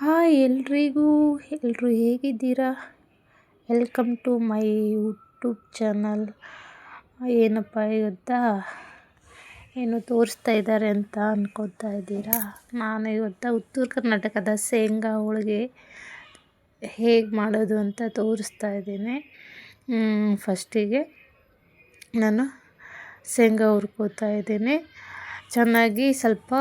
Hi ಎಲ್ರಿಗೂ ಎಲ್ಲರೂ ಹೇಗಿದ್ದೀರಾ? Welcome to my YouTube channel ಏನಪ್ಪ, ಇವತ್ತಾ ಏನು ತೋರಿಸ್ತಾ ಇದ್ದಾರೆ ಅಂತ ಅನ್ಕೋತಾ ಇದ್ದೀರಾ? ನಾನು ಇವತ್ತ ಉತ್ತರ ಕರ್ನಾಟಕದ ಶೇಂಗಾ ಹೋಳಿಗೆ ಹೇಗೆ ಮಾಡೋದು ಅಂತ ತೋರಿಸ್ತಾ ಇದ್ದೀನಿ. ಫಸ್ಟಿಗೆ ನಾನು ಶೇಂಗಾ ಹುರ್ಕೋತಾ ಇದ್ದೀನಿ. ಚೆನ್ನಾಗಿ ಸ್ವಲ್ಪ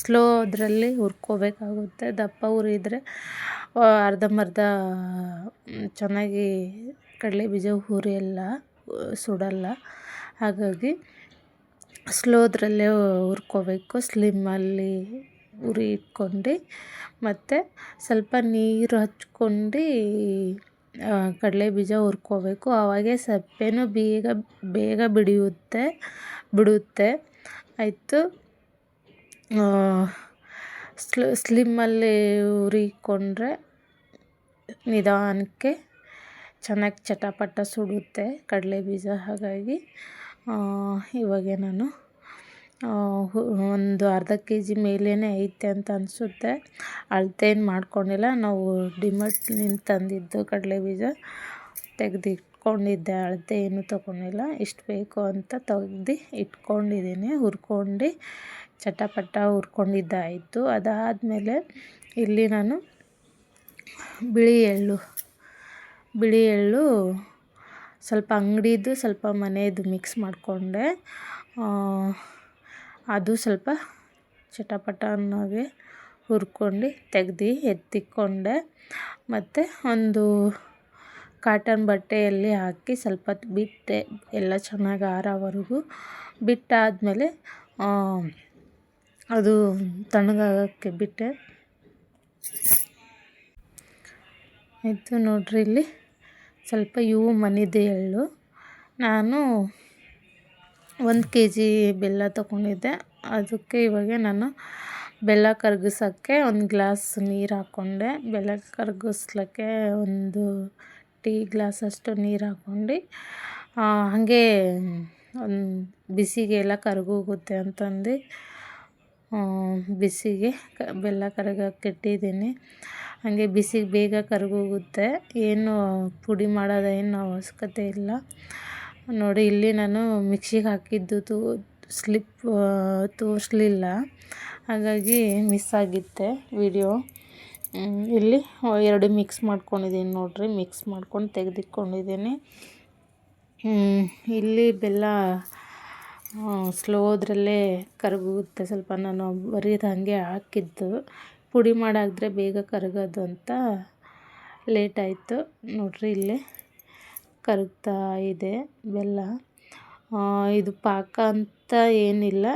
ಸ್ಲೋ ಅದರಲ್ಲಿ ಹುರ್ಕೋಬೇಕಾಗುತ್ತೆ. ದಪ್ಪ ಹುರಿದ್ರೆ ಅರ್ಧಂಬರ್ಧ ಚೆನ್ನಾಗಿ ಕಡಲೆ ಬೀಜ ಹುರಿಯಲ್ಲ, ಸುಡಲ್ಲ. ಹಾಗಾಗಿ ಸ್ಲೋದ್ರಲ್ಲೇ ಹುರ್ಕೋಬೇಕು. ಸ್ಲಿಮ್ಮಲ್ಲಿ ಉರಿ ಇಟ್ಕೊಂಡು, ಮತ್ತು ಸ್ವಲ್ಪ ನೀರು ಹಚ್ಕೊಂಡು ಕಡಲೆ ಬೀಜ ಹುರ್ಕೋಬೇಕು. ಆವಾಗೆ ಸಪ್ಪೆನೂ ಬೇಗ ಬೇಗ ಬಿಡಿಯುತ್ತೆ, ಬಿಡುತ್ತೆ. ಆಯಿತು. ಸ್ಲಿಮ್ಮಲ್ಲಿ ಉರಿಕೊಂಡ್ರೆ ನಿಧಾನಕ್ಕೆ ಚೆನ್ನಾಗಿ ಚಟಪಟ ಸುಡುತ್ತೆ ಕಡಲೆ ಬೀಜ, ಹಾಗಾಗಿ ಇವಾಗ ನಾನು ಒಂದು ಅರ್ಧ ಕೆ ಜಿ ಮೇಲೇ ಐತೆ ಅಂತ ಅನಿಸುತ್ತೆ. ಅಳತೆ ಏನು ಮಾಡ್ಕೊಂಡಿಲ್ಲ. ನಾವು ಡಿಮಾರ್ಟ್ನಿಂದ ತಂದಿದ್ದು ಕಡಲೆ ಬೀಜ ತೆಗ್ದು ಇಟ್ಕೊಂಡಿದ್ದೆ ಅಳತೆ ಏನು ತೊಗೊಂಡಿಲ್ಲ. ಇಷ್ಟು ಬೇಕು ಅಂತ ತೆಗ್ದು ಇಟ್ಕೊಂಡಿದ್ದೀನಿ. ಹುರ್ಕೊಂಡು ಚಟಪಟ ಹುರ್ಕೊಂಡಿದ್ದಾಯಿತು. ಅದಾದಮೇಲೆ ಇಲ್ಲಿ ನಾನು ಬಿಳಿ ಎಳ್ಳು ಬಿಳಿ ಎಳ್ಳು ಸ್ವಲ್ಪ ಅಂಗಡಿದು, ಸ್ವಲ್ಪ ಮನೆಯದು ಮಿಕ್ಸ್ ಮಾಡಿಕೊಂಡೆ. ಅದು ಸ್ವಲ್ಪ ಚಟಪಟ ಅನ್ನೋಗೆ ಹುರ್ಕೊಂಡು ತೆಗ್ದು ಎತ್ತಿಕೊಂಡೆ. ಮತ್ತು ಒಂದು ಕಾಟನ್ ಬಟ್ಟೆಯಲ್ಲಿ ಹಾಕಿ ಸ್ವಲ್ಪ ಬಿಟ್ಟೆ, ಎಲ್ಲ ಚೆನ್ನಾಗಿ ಆರೋವರೆಗೂ ಬಿಟ್ಟಾದಮೇಲೆ ಅದು ತಣ್ಣಗಾಗೋಕ್ಕೆ ಬಿಟ್ಟೆ. ಆಯಿತು ನೋಡ್ರಿ ಇಲ್ಲಿ ಸ್ವಲ್ಪ ಇವು ಮನಿದೆ ಎಳ್ಳು. ನಾನು ಒಂದು ಕೆ ಜಿ ಬೆಲ್ಲ ತೊಗೊಂಡಿದ್ದೆ. ಅದಕ್ಕೆ ಇವಾಗ ನಾನು ಬೆಲ್ಲ ಕರಗಿಸೋಕ್ಕೆ ಒಂದು ಗ್ಲಾಸ್ ನೀರು ಹಾಕ್ಕೊಂಡೆ. ಬೆಲ್ಲ ಕರಗಿಸ್ಲಿಕ್ಕೆ ಒಂದು ಟೀ ಗ್ಲಾಸಷ್ಟು ನೀರು ಹಾಕ್ಕೊಂಡು ಹಾಗೆ ಒಂದು ಬಿಸಿಗೆಲ್ಲ ಕರಗೋಗುತ್ತೆ ಅಂತಂದು ಬಿಸಿಗೆ ಬೆಲ್ಲ ಕರಗಕ್ಕೆ ಇಟ್ಟಿದ್ದೀನಿ ಹಾಗೆ ಬಿಸಿಗೆ ಬೇಗ ಕರಗೋಗುತ್ತೆ. ಏನು ಪುಡಿ ಮಾಡೋದೇನು ಅವಶ್ಯಕತೆ ಇಲ್ಲ. ನೋಡಿ, ಇಲ್ಲಿ ನಾನು ಮಿಕ್ಸಿಗೆ ಹಾಕಿದ್ದು ತೂ, ಸ್ಲಿಪ್ ತೋರಿಸ್ಲಿಲ್ಲ. ಹಾಗಾಗಿ ಮಿಸ್ ಆಗಿತ್ತೆ ವಿಡಿಯೋ. ಇಲ್ಲಿ ಎರಡು ಮಿಕ್ಸ್ ಮಾಡ್ಕೊಂಡಿದ್ದೀನಿ ನೋಡಿರಿ. ಮಿಕ್ಸ್ ಮಾಡ್ಕೊಂಡು ತೆಗೆದಿಟ್ಕೊಂಡಿದ್ದೀನಿ. ಇಲ್ಲಿ ಬೆಲ್ಲ ಸ್ಲೋದ್ರಲ್ಲೇ ಕರಗುತ್ತೆ. ಸ್ವಲ್ಪ ನಾನು ಬರೀದು ಹಾಗೆ ಹಾಕಿದ್ದು. ಪುಡಿ ಮಾಡಾಕಿದ್ರೆ ಬೇಗ ಕರಗೋದು ಅಂತ ಲೇಟ್ ಆಯಿತು. ನೋಡಿರಿ ಇಲ್ಲಿ ಕರಗ್ತಾ ಇದೆ ಬೆಲ್ಲ. ಇದು ಪಾಕ ಅಂತ ಏನಿಲ್ಲ.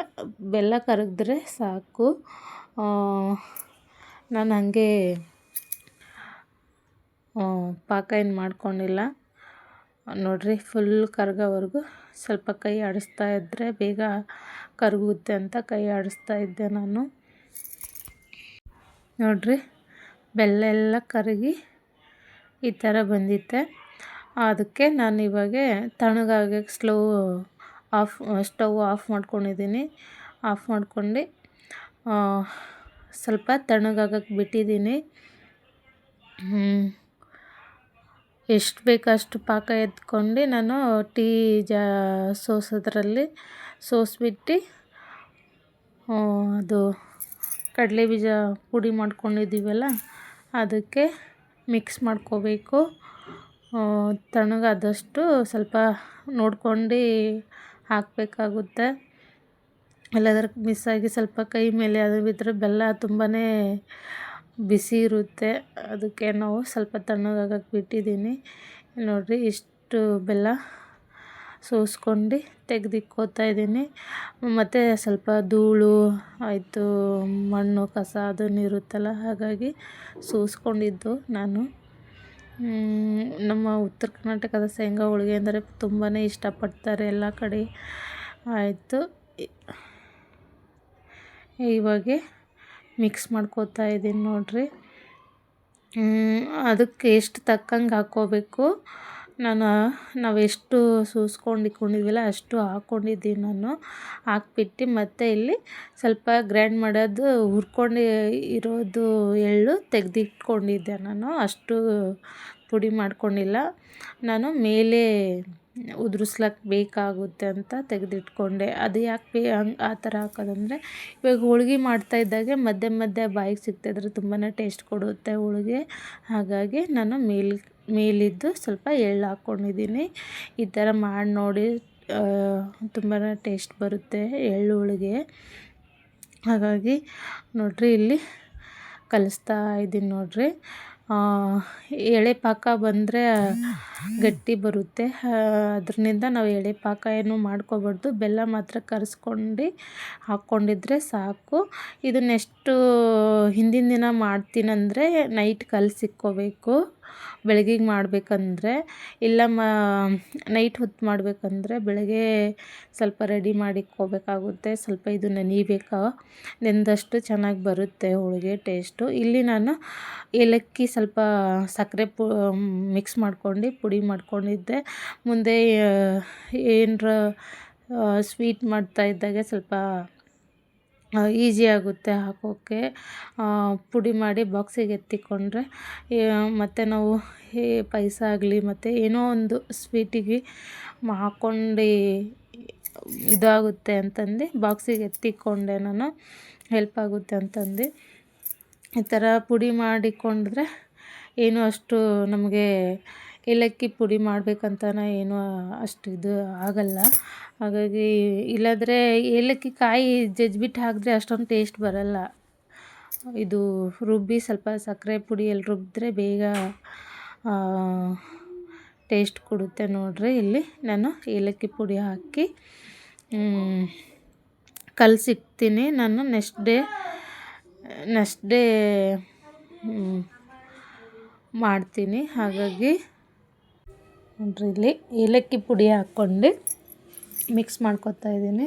ಬೆಲ್ಲ ಕರಗಿದ್ರೆ ಸಾಕು. ನಾನು ಹಾಗೆ ಪಾಕ ಏನು ಮಾಡ್ಕೊಂಡಿಲ್ಲ. ನೋಡಿರಿ ಫುಲ್ ಕರಗೋವರೆಗೂ ಸ್ವಲ್ಪ ಕೈ ಆಡಿಸ್ತಾ ಇದ್ದರೆ ಬೇಗ ಕರಗುತ್ತೆ ಅಂತ ಕೈ ಆಡಿಸ್ತಾ ಇದ್ದೆ ನಾನು. ನೋಡಿರಿ, ಬೆಲ್ಲ ಎಲ್ಲ ಕರಗಿ ಈ ಥರ ಬಂದಿತ್ತೆ. ಅದಕ್ಕೆ ನಾನು ಇವಾಗ ತಣ್ಣಗಾಗಕ್ಕೆ ಸ್ಲೋ ಆಫ್, ಸ್ಟವ್ ಆಫ್ ಮಾಡ್ಕೊಂಡಿದ್ದೀನಿ. ಆಫ್ ಮಾಡ್ಕೊಂಡು ಸ್ವಲ್ಪ ತಣ್ಣಗಾಗಕ್ಕೆ ಬಿಟ್ಟಿದ್ದೀನಿ. ಎಷ್ಟು ಬೇಕು ಅಷ್ಟು ಪಾಕ ಎತ್ಕೊಂಡು ನಾನು ಟೀ ಜಾ ಸೋಸೋದ್ರಲ್ಲಿ ಸೋಸ್ಬಿಟ್ಟು ಅದು ಕಡಲೆ ಬೀಜ ಪುಡಿ ಮಾಡ್ಕೊಂಡಿದ್ದೀವಲ್ಲ, ಅದಕ್ಕೆ ಮಿಕ್ಸ್ ಮಾಡ್ಕೋಬೇಕು. ತಣ್ಣಗಾದಷ್ಟು ಸ್ವಲ್ಪ ನೋಡ್ಕೊಂಡು ಹಾಕಬೇಕಾಗುತ್ತೆ. ಇಲ್ಲಾಂದ್ರೆ ಮಿಸ್ಸಾಗಿ ಸ್ವಲ್ಪ ಕೈ ಮೇಲೆ ಅದು ಬಿದ್ದರೆ ಬೆಲ್ಲ ತುಂಬಾ ಬಿಸಿ ಇರುತ್ತೆ. ಅದಕ್ಕೆ ನಾವು ಸ್ವಲ್ಪ ತಣ್ಣಗಾಗಕ್ಕೆ ಬಿಟ್ಟಿದ್ದೀನಿ. ನೋಡಿರಿ, ಇಷ್ಟು ಬೆಲ್ಲ ಸೋಸ್ಕೊಂಡು ತೆಗೆದಿಕ್ಕೋತಾ ಇದ್ದೀನಿ. ಮತ್ತು ಸ್ವಲ್ಪ ಧೂಳು, ಆಯಿತು, ಮಣ್ಣು, ಕಸ ಅದನ್ನು ಇರುತ್ತಲ್ಲ, ಹಾಗಾಗಿ ಸೋಸ್ಕೊಂಡಿದ್ದು ನಾನು. ನಮ್ಮ ಉತ್ತರ ಕರ್ನಾಟಕದ ಶೇಂಗಾ ಹೋಳಿಗೆ ಅಂದರೆ ತುಂಬಾ ಇಷ್ಟಪಡ್ತಾರೆ ಎಲ್ಲ ಕಡೆ. ಆಯಿತು ಇವಾಗೆ ಮಿಕ್ಸ್ ಮಾಡ್ಕೋತಾ ಇದ್ದೀನಿ ನೋಡಿರಿ. ಅದಕ್ಕೆ ಎಷ್ಟು ತಕ್ಕಂಗೆ ಹಾಕ್ಕೋಬೇಕು. ನಾನು ನಾವೆಷ್ಟು ಸೂಸ್ಕೊಂಡು ಇಟ್ಕೊಂಡಿದ್ವಲ್ಲ ಅಷ್ಟು ಹಾಕ್ಕೊಂಡಿದ್ದೀನಿ ನಾನು. ಹಾಕ್ಬಿಟ್ಟು ಮತ್ತೆ ಇಲ್ಲಿ ಸ್ವಲ್ಪ ಗ್ರೈಂಡ್ ಮಾಡೋದು, ಹುರ್ಕೊಂಡು ಇರೋದು ಎಳ್ಳು ತೆಗೆದಿಟ್ಕೊಂಡಿದ್ದೆ ನಾನು. ಅಷ್ಟು ಪುಡಿ ಮಾಡ್ಕೊಂಡಿಲ್ಲ. ನಾನು ಮೇಲೆ ಉದುರಿಸ್ಲಕ್ಕೆ ಬೇಕಾಗುತ್ತೆ ಅಂತ ತೆಗೆದಿಟ್ಕೊಂಡೆ. ಅದು ಯಾಕೆ ಹಂಗೆ ಆ ಥರ ಹಾಕೋದಂದರೆ, ಇವಾಗ ಹೋಳ್ಗೆ ಮಾಡ್ತಾಯಿದ್ದಾಗೆ ಮಧ್ಯೆ ಮಧ್ಯೆ ಬಾಯಿಗೆ ಸಿಗ್ತಾಯಿದ್ರೆ ತುಂಬಾ ಟೇಸ್ಟ್ ಕೊಡುತ್ತೆ ಹೋಳಿಗೆ. ಹಾಗಾಗಿ ನಾನು ಮೇಲ್, ಮೇಲಿದ್ದು ಸ್ವಲ್ಪ ಎಳ್ಳು ಹಾಕ್ಕೊಂಡಿದ್ದೀನಿ ಈ ಥರ ಮಾಡಿ ನೋಡಿ ತುಂಬಾ ಟೇಸ್ಟ್ ಬರುತ್ತೆ ಎಳ್ಳು ಹೋಳಿಗೆ. ಹಾಗಾಗಿ ನೋಡಿರಿ, ಇಲ್ಲಿ ಕಲಿಸ್ತಾ ಇದ್ದೀನಿ ನೋಡಿರಿ. ಎಳೆ ಪಾಕ ಬಂದರೆ ಗಟ್ಟಿ ಬರುತ್ತೆ. ಅದರಿಂದ ನಾವು ಎಳೆ ಪಾಕ ಏನು ಮಾಡ್ಕೋಬಾರ್ದು. ಬೆಲ್ಲ ಮಾತ್ರ ಕರೆಸ್ಕೊಂಡು ಹಾಕ್ಕೊಂಡಿದ್ರೆ ಸಾಕು. ಇದನ್ನೆಷ್ಟು ಹಿಂದಿನ ದಿನ ಮಾಡ್ತೀನಂದರೆ ನೈಟ್ ಕಲಸಿಕ್ಕೋಬೇಕು ಬೆಳಗ್ಗೆಗೆ ಮಾಡಬೇಕಂದ್ರೆ, ಇಲ್ಲ ಮ, ನೈಟ್ ಹೊತ್ತು ಮಾಡಬೇಕಂದ್ರೆ ಬೆಳಗ್ಗೆ ಸ್ವಲ್ಪ ರೆಡಿ ಮಾಡಿಕ್ಕೋಬೇಕಾಗುತ್ತೆ ಸ್ವಲ್ಪ ಇದು ನೆನಿಬೇಕು? ನೆಂದಷ್ಟು ಚೆನ್ನಾಗಿ ಬರುತ್ತೆ ಹೋಳಿಗೆ ಟೇಸ್ಟು. ಇಲ್ಲಿ ನಾನು ಏಲಕ್ಕಿ ಸ್ವಲ್ಪ ಸಕ್ಕರೆ ಪು, ಮಿಕ್ಸ್ ಮಾಡ್ಕೊಂಡು ಪುಡಿ ಮಾಡ್ಕೊಂಡಿದ್ದೆ. ಮುಂದೆ ಏನರ ಸ್ವೀಟ್ ಮಾಡ್ತಾ ಇದ್ದಾಗ ಸ್ವಲ್ಪ ಈಸಿ ಆಗುತ್ತೆ ಹಾಕೋಕ್ಕೆ ಪುಡಿ ಮಾಡಿ ಬಾಕ್ಸಿಗೆ ಎತ್ತಿಕೊಂಡ್ರೆ ಮತ್ತು ನಾವು ಈ ಪಾಯಸ ಆಗಲಿ, ಮತ್ತು ಏನೋ ಒಂದು ಸ್ವೀಟಿಗೆ ಹಾಕ್ಕೊಂಡು ಇದಾಗುತ್ತೆ ಅಂತಂದು ಬಾಕ್ಸಿಗೆ ಎತ್ತಿಕೊಂಡೆ ನಾನು, ಹೆಲ್ಪ್ ಆಗುತ್ತೆ ಅಂತಂದು. ಈ ಥರ ಪುಡಿ ಮಾಡಿಕೊಂಡ್ರೆ ಏನು ಅಷ್ಟು ನಮಗೆ ಏಲಕ್ಕಿ ಪುಡಿ ಮಾಡ್ಬೇಕಂತನೇ ಏನು ಅಷ್ಟು ಇದು ಆಗಲ್ಲ. ಹಾಗಾಗಿ ಇಲ್ಲಾಂದರೆ ಏಲಕ್ಕಿ ಕಾಯಿ ಜಜ್ಬಿಟ್ಟು ಹಾಕಿದ್ರೆ ಅಷ್ಟೊಂದು ಟೇಸ್ಟ್ ಬರಲ್ಲ. ಇದು ರುಬ್ಬಿ ಸ್ವಲ್ಪ ಸಕ್ಕರೆ ಪುಡಿಯಲ್ಲಿ ರುಬ್ಬಿದ್ರೆ ಬೇಗ ಟೇಸ್ಟ್ ಕೊಡುತ್ತೆ ನೋಡಿರಿ ಇಲ್ಲಿ. ನಾನು ಏಲಕ್ಕಿ ಪುಡಿ ಹಾಕಿ ಕಲಸಿಕ್ತೀನಿ ನಾನು ನೆಕ್ಸ್ಟ್ ಡೇ ನೆಕ್ಸ್ಟ್ ಡೇ ಮಾಡ್ತೀನಿ. ಹಾಗಾಗಿ ನೋಡಿರಿ, ಇಲ್ಲಿ ಏಲಕ್ಕಿ ಪುಡಿ ಹಾಕ್ಕೊಂಡು ಮಿಕ್ಸ್ ಮಾಡ್ಕೊತಾ ಇದ್ದೀನಿ.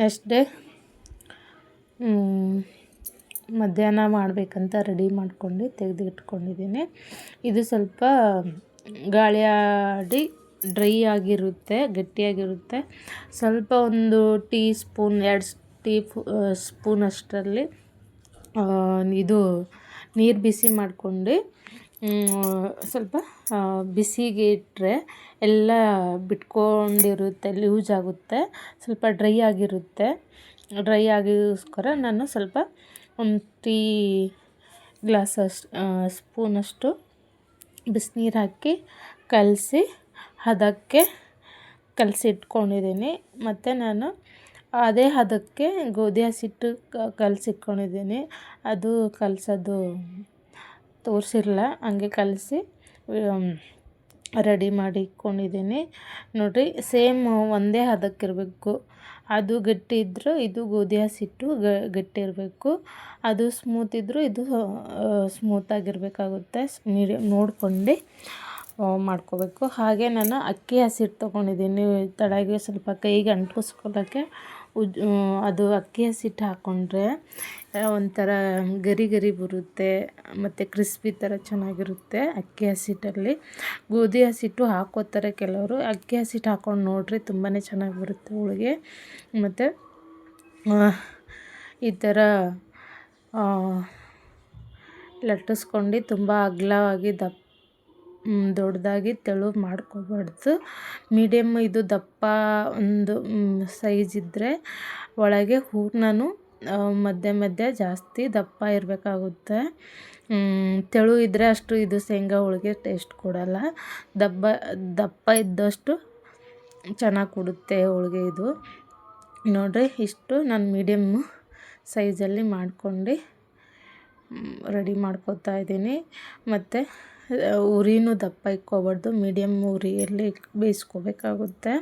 ನೆಕ್ಸ್ಟ್ ಡೇ ಮಧ್ಯಾಹ್ನ ಮಾಡಬೇಕಂತ ರೆಡಿ ಮಾಡ್ಕೊಂಡು ತೆಗೆದಿಟ್ಕೊಂಡಿದ್ದೀನಿ. ಇದು ಸ್ವಲ್ಪ ಗಾಳಿ ಆಡಿ ಡ್ರೈ ಆಗಿರುತ್ತೆ, ಗಟ್ಟಿಯಾಗಿರುತ್ತೆ. ಸ್ವಲ್ಪ ಒಂದು ಟೀ ಸ್ಪೂನ್ ಎರಡು ಟೀ ಸ್ಪೂನ್ ಅಷ್ಟರಲ್ಲಿ ಇದು ನೀರು ಬಿಸಿ ಮಾಡ್ಕೊಂಡು ಸ್ವಲ್ಪ ಬಿಸಿಗೆ ಇಟ್ಟರೆ ಎಲ್ಲ ಬಿಟ್ಕೊಂಡಿರುತ್ತೆ, ಲೂಸ್ ಆಗುತ್ತೆ, ಸ್ವಲ್ಪ ಡ್ರೈ ಆಗಿರುತ್ತೆ. ಡ್ರೈ ಆಗಿಗೋಸ್ಕರ ನಾನು ಸ್ವಲ್ಪ ಒಂದು ಟೀ ಗ್ಲಾಸಷ್ಟು ಸ್ಪೂನಷ್ಟು ಬಿಸಿನೀರು ಹಾಕಿ ಕಲಸಿ, ಹದಕ್ಕೆ ಕಲಸಿ ಇಟ್ಕೊಂಡಿದ್ದೀನಿ. ಮತ್ತು ನಾನು ಅದೇ ಹದಕ್ಕೆ ಗೋಧಿ ಹಸಿಟ್ಟು ಕಲಸಿಟ್ಕೊಂಡಿದ್ದೀನಿ ಅದು ಕಲಸೋದು ತೋರಿಸಿರಲ್ಲ ಹಂಗೆ ಕಲಸಿ ರೆಡಿ ಮಾಡಿ ಇಟ್ಕೊಂಡಿದ್ದೀನಿ ನೋಡಿರಿ, ಸೇಮ್ ಒಂದೇ ಹದಕ್ಕಿರಬೇಕು. ಅದು ಗಟ್ಟಿ ಇದ್ದರೂ ಇದು ಗೋಧಿ ಹಸಿಟ್ಟು ಗಟ್ಟಿ ಇರಬೇಕು ಅದು ಸ್ಮೂತ್ ಇದ್ದರೂ ಇದು ಸ್ಮೂತಾಗಿರಬೇಕಾಗುತ್ತೆ ಮೀಡಿಯಮ್ ನೋಡ್ಕೊಂಡು ಮಾಡ್ಕೋಬೇಕು. ಹಾಗೆ ನಾನು ಅಕ್ಕಿ ಹಸಿಟ್ಟು ತೊಗೊಂಡಿದ್ದೀನಿ. ತಡಾಗಿ ಸ್ವಲ್ಪ ಕೈಗೆ ಅಂಟಿಸ್ಕೊಳ್ಳೋಕ್ಕೆ ಉಜ್ ಅದು ಅಕ್ಕಿ ಹಸಿಟ್ಟು ಹಾಕ್ಕೊಂಡ್ರೆ ಒಂಥರ ಗರಿ ಗರಿ ಬರುತ್ತೆ, ಮತ್ತು ಕ್ರಿಸ್ಪಿ ಥರ ಚೆನ್ನಾಗಿರುತ್ತೆ ಅಕ್ಕಿ ಹಸಿಟ್ಟಲ್ಲಿ. ಗೋಧಿ ಹಸಿಟ್ಟು ಹಾಕೋತಾರೆ ಕೆಲವರು. ಅಕ್ಕಿ ಹಸಿಟ್ಟು ಹಾಕ್ಕೊಂಡು ನೋಡ್ರಿ ತುಂಬಾ ಚೆನ್ನಾಗಿ ಬರುತ್ತೆ ಹೋಳಿಗೆ. ಮತ್ತು ಈ ಥರ ಲಟ್ಟಿಸ್ಕೊಂಡು ತುಂಬ ಅಗಲವಾಗಿ ದಪ್ಪ ದೊಡ್ಡದಾಗಿ ತೆಳು ಮಾಡ್ಕೋಬಾರ್ದು. ಮೀಡಿಯಮ್ ಇದು ದಪ್ಪ ಒಂದು ಸೈಜ್ ಇದ್ದರೆ ಒಳಗೆ ಹೂರ್ಣನು ಮಧ್ಯ ಮಧ್ಯ ಜಾಸ್ತಿ ದಪ್ಪ ಇರಬೇಕಾಗುತ್ತೆ. ತೆಳು ಇದ್ದರೆ ಅಷ್ಟು ಇದು ಶೇಂಗಾ, ಹೋಳಿಗೆ ಟೇಸ್ಟ್ ಕೊಡಲ್ಲ. ದಪ್ಪ ದಪ್ಪ ಇದ್ದಷ್ಟು ಚೆನ್ನಾಗಿ ಕೊಡುತ್ತೆ ಹೋಳಿಗೆ ಇದು. ನೋಡಿರಿ, ಇಷ್ಟು ನಾನು ಮೀಡಿಯಮ್ಮು ಸೈಜಲ್ಲಿ ಮಾಡ್ಕೊಂಡು ರೆಡಿ ಮಾಡ್ಕೊತಾ ಇದ್ದೀನಿ. ಮತ್ತು ಉರಿನೂ ದಪ್ಪ ಇಕ್ಕೋಬಾರ್ದು ಮೀಡಿಯಮ್ ಉರಿಯಲ್ಲಿ ಬೇಯಿಸ್ಕೋಬೇಕಾಗುತ್ತೆ.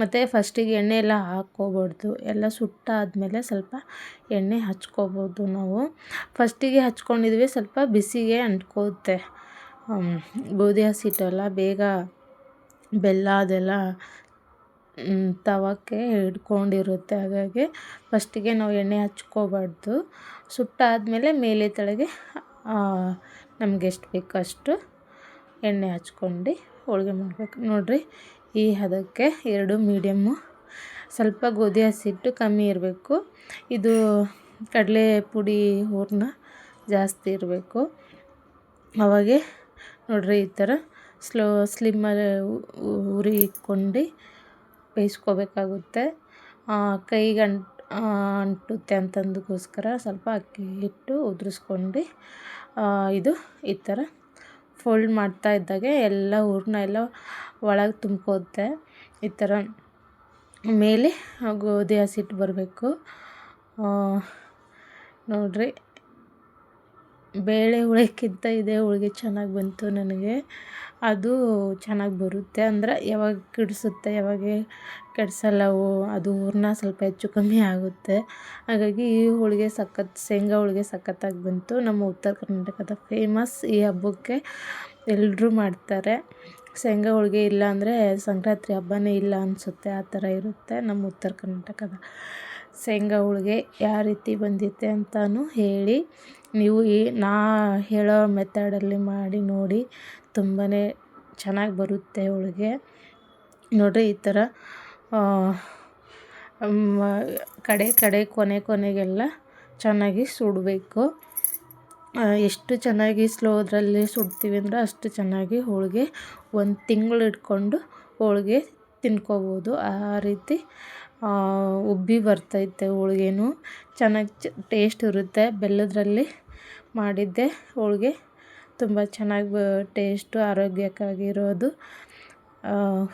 ಮತ್ತು ಫಸ್ಟಿಗೆ ಎಣ್ಣೆ ಎಲ್ಲ ಹಾಕ್ಕೋಬಾರ್ದು. ಎಲ್ಲ ಸುಟ್ಟಾದಮೇಲೆ ಸ್ವಲ್ಪ ಎಣ್ಣೆ ಹಚ್ಕೋಬೋದು ನಾವು. ಫಸ್ಟಿಗೆ ಹಚ್ಕೊಂಡಿದ್ವಿ, ಸ್ವಲ್ಪ ಬಿಸಿಗೆ ಅಂಟ್ಕೋತ್ತೆ. ಗೋಧಿ ಹಸಿಟ್ಟೆಲ್ಲ ಬೇಗ ಬೆಲ್ಲ ಅದೆಲ್ಲ ತವಕ್ಕೆ ಹಿಡ್ಕೊಂಡಿರುತ್ತೆ. ಹಾಗಾಗಿ ಫಸ್ಟಿಗೆ ನಾವು ಎಣ್ಣೆ ಹಚ್ಕೋಬಾರ್ದು. ಸುಟ್ಟಾದಮೇಲೆ ಮೇಲೆ ತೆಳಗೆ ನಮ್ಗೆ ಎಷ್ಟು ಬೇಕೋ ಅಷ್ಟು ಎಣ್ಣೆ ಹಚ್ಕೊಂಡು ಹೋಳಿಗೆ ಮಾಡಬೇಕು. ನೋಡಿರಿ, ಈ ಹದಕ್ಕೆ ಎರಡು ಮೀಡಿಯಮ್ಮು ಸ್ವಲ್ಪ ಗೋಧಿ ಹಸಿಟ್ಟು ಕಮ್ಮಿ ಇರಬೇಕು. ಇದು ಕಡಲೆ ಪುಡಿ ಊರ್ನ ಜಾಸ್ತಿ ಇರಬೇಕು. ಅವಾಗೆ ನೋಡಿರಿ, ಈ ಥರ ಸ್ಲೋ ಸ್ಲಿಮ್ಮಲ್ಲಿ ಉರಿ ಇಟ್ಕೊಂಡು ಬೇಯಿಸ್ಕೋಬೇಕಾಗುತ್ತೆ. ಕೈಗೆ ಅಂಟ್ ಅಂಟುತ್ತೆ ಅಂತಂದಕ್ಕೋಸ್ಕರ ಸ್ವಲ್ಪ ಅಕ್ಕಿ ಹಿಟ್ಟು ಉದುರಿಸ್ಕೊಂಡು ಇದು ಈ ಥರ ಫೋಲ್ಡ್ ಮಾಡ್ತಾ ಇದ್ದಾಗೆ. ಎಲ್ಲ ಹೂರಣ ಎಲ್ಲ ಒಳಗೆ ತುಂಬ್ಕೋತೆ ಈ ಥರ ಮೇಲೆ ಗೋಧಿ ಹಸಿಟ್ಟು ಬರಬೇಕು. ನೋಡಿರಿ, ಬೇಳೆ ಹುಳಕ್ಕಿಂತ ಇದೇ ಹೋಳಿಗೆ ಚೆನ್ನಾಗಿ ಬಂತು ನನಗೆ. ಅದು ಚೆನ್ನಾಗಿ ಬರುತ್ತೆ. ಅಂದರೆ ಯಾವಾಗ ಕಿಡಿಸುತ್ತೆ, ಯಾವಾಗ ಕೆಡಿಸಲ್ಲ ಅದು ಹೂರಣ ಸ್ವಲ್ಪ ಹೆಚ್ಚು ಕಮ್ಮಿ ಆಗುತ್ತೆ. ಹಾಗಾಗಿ ಈ ಹೋಳಿಗೆ ಸಖತ್, ಶೇಂಗಾ ಹೋಳಿಗೆ ಸಖತ್ತಾಗಿ ಬಂತು. ನಮ್ಮ ಉತ್ತರ ಕರ್ನಾಟಕದ ಫೇಮಸ್ ಈ ಹಬ್ಬಕ್ಕೆ ಎಲ್ಲರೂ ಮಾಡ್ತಾರೆ. ಶೇಂಗಾ ಹೋಳಿಗೆ ಇಲ್ಲ ಅಂದರೆ ಸಂಕ್ರಾಂತಿ ಹಬ್ಬನೇ ಇಲ್ಲ ಅನಿಸುತ್ತೆ, ಆ ಥರ ಇರುತ್ತೆ ನಮ್ಮ ಉತ್ತರ ಕರ್ನಾಟಕದ. ಶೇಂಗಾ ಹೋಳಿಗೆ ಯಾವ ರೀತಿ ಬಂದಿತ್ತೆ ಅಂತಲೂ ಹೇಳಿ, ನೀವು ಈ, ನಾ ಹೇಳೋ ಮೆಥಡಲ್ಲಿ ಮಾಡಿ ನೋಡಿ ತುಂಬಾ ಚೆನ್ನಾಗಿ ಬರುತ್ತೆ ಹೋಳಿಗೆ. ನೋಡಿರಿ ಈ ಥರ ಕಡೆ ಕಡೆ, ಕೊನೆ, ಕೊನೆಗೆಲ್ಲ ಚೆನ್ನಾಗಿ ಸುಡಬೇಕು. ಎಷ್ಟು ಚೆನ್ನಾಗಿ ಸ್ಲೋದ್ರಲ್ಲಿ ಸುಡ್ತೀವಿ ಅಂದರೆ ಅಷ್ಟು ಚೆನ್ನಾಗಿ ಹೋಳಿಗೆ ಒಂದು ತಿಂಗಳು ಇಟ್ಕೊಂಡು ಹೋಳಿಗೆ ತಿನ್ಕೋಬೋದು. ಆ ರೀತಿ ಉಬ್ಬಿ ಬರ್ತೈತೆ ಹೋಳಿಗೆನೂ. ಚೆನ್ನಾಗಿ ಟೇಸ್ಟ್ ಇರುತ್ತೆ. ಬೆಲ್ಲದರಲ್ಲಿ ಮಾಡಿದ್ದೆ ಹೋಳಿಗೆ. ತುಂಬ ಚೆನ್ನಾಗಿ ಟೇಸ್ಟು ಆರೋಗ್ಯಕ್ಕಾಗಿರೋದು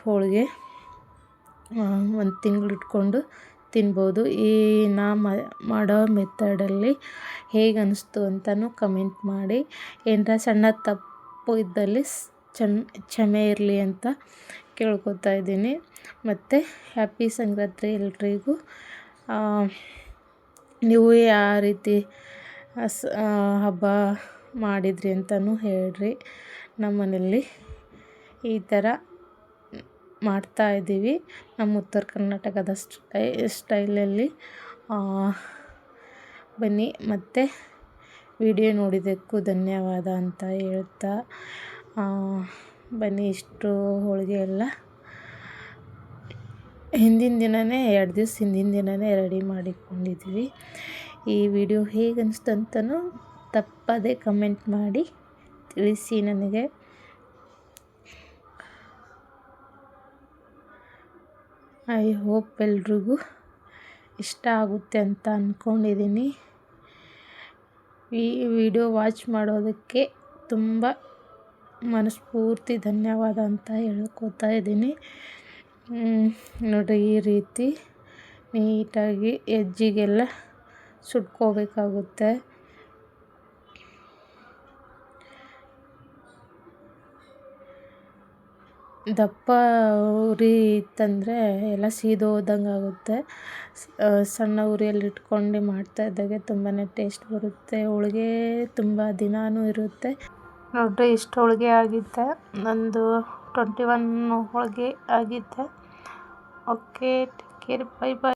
ಹೋಳಿಗೆ. ಒಂದು ತಿಂಗಳು ಇಟ್ಕೊಂಡು ತಿನ್ಬೋದು. ಈ ನಾ ಮಾಡೋ ಮೆಥಡಲ್ಲಿ ಹೇಗೆ ಅನ್ನಿಸ್ತು ಅಂತಲೂ ಕಮೆಂಟ್ ಮಾಡಿ. ಏನರ ಸಣ್ಣ ತಪ್ಪು ಇದ್ದಲ್ಲಿ ಚಮ್ ಕ್ಷಮೆ ಇರಲಿ ಅಂತ ಕೇಳ್ಕೊತಾ ಇದ್ದೀನಿ. ಮತ್ತು ಹ್ಯಾಪಿ ಸಂಕ್ರಾಂತಿ ಎಲ್ರಿಗೂ. ನೀವು ಯಾವ ರೀತಿ ಹಬ್ಬ ಮಾಡಿದ್ರಿ ಅಂತಲೂ ಹೇಳ್ರಿ. ನಮ್ಮ ಮನೆಯಲ್ಲಿ ಈ ಥರ. ಮಾಡ್ತಾಯಿದ್ದೀವಿ ನಮ್ಮ ಉತ್ತರ ಕರ್ನಾಟಕದ ಸ್ಟೈ, ಸ್ಟೈಲಲ್ಲಿ. ಬನ್ನಿ, ಮತ್ತು ವಿಡಿಯೋ ನೋಡಿದ್ದಕ್ಕೂ ಧನ್ಯವಾದ ಅಂತ ಹೇಳ್ತಾ ಬನ್ನಿ, ಇಷ್ಟು ಹೋಳಿಗೆ ಎಲ್ಲ ಹಿಂದಿನ ದಿನವೇ ಎರಡು ದಿವ್ಸ ಹಿಂದಿನ ದಿನವೇ ರೆಡಿ ಮಾಡಿಕೊಂಡಿದ್ವಿ ಈ ವಿಡಿಯೋ ಹೇಗೆ ಅಂತಲೂ ತಪ್ಪದೆ ಕಮೆಂಟ್ ಮಾಡಿ ತಿಳಿಸಿ ನನಗೆ. ಐ ಹೋಪ್ ಎಲ್ರಿಗೂ ಇಷ್ಟ ಆಗುತ್ತೆ ಅಂತ ಅಂದ್ಕೊಂಡಿದ್ದೀನಿ ಈ ವಿಡಿಯೋ ವಾಚ್ ಮಾಡೋದಕ್ಕೆ ತುಂಬ ಮನಸ್ಫೂರ್ತಿ ಧನ್ಯವಾದ ಅಂತ ಹೇಳ್ಕೊತಾ ಇದ್ದೀನಿ. ನೋಡಿರಿ ಈ ರೀತಿ ನೀಟಾಗಿ ಎಜ್ಜಿಗೆಲ್ಲ ಸುಟ್ಕೋಬೇಕಾಗುತ್ತೆ. ದಪ್ಪ ಉರಿ ಇತ್ತಂದರೆ ಎಲ್ಲ ಸೀದೋದಂಗೆ ಆಗುತ್ತೆ. ಸಣ್ಣ ಉರಿಯಲ್ಲಿ ಇಟ್ಕೊಂಡು ಮಾಡ್ತಾ ಇದ್ದಾಗೆ ತುಂಬಾ ಟೇಸ್ಟ್ ಬರುತ್ತೆ. ಹೋಳಿಗೆ ತುಂಬ ದಿನಾನೂ ಇರುತ್ತೆ. ನೋಡಿರಿ ಇಷ್ಟು ಹೋಳಿಗೆ ಆಗಿತ್ತೆ. ನಂದು ಟ್ವೆಂಟಿ ಒನ್ ಹೋಳಿಗೆ ಆಗಿತ್ತೆ. Okay take care bye bye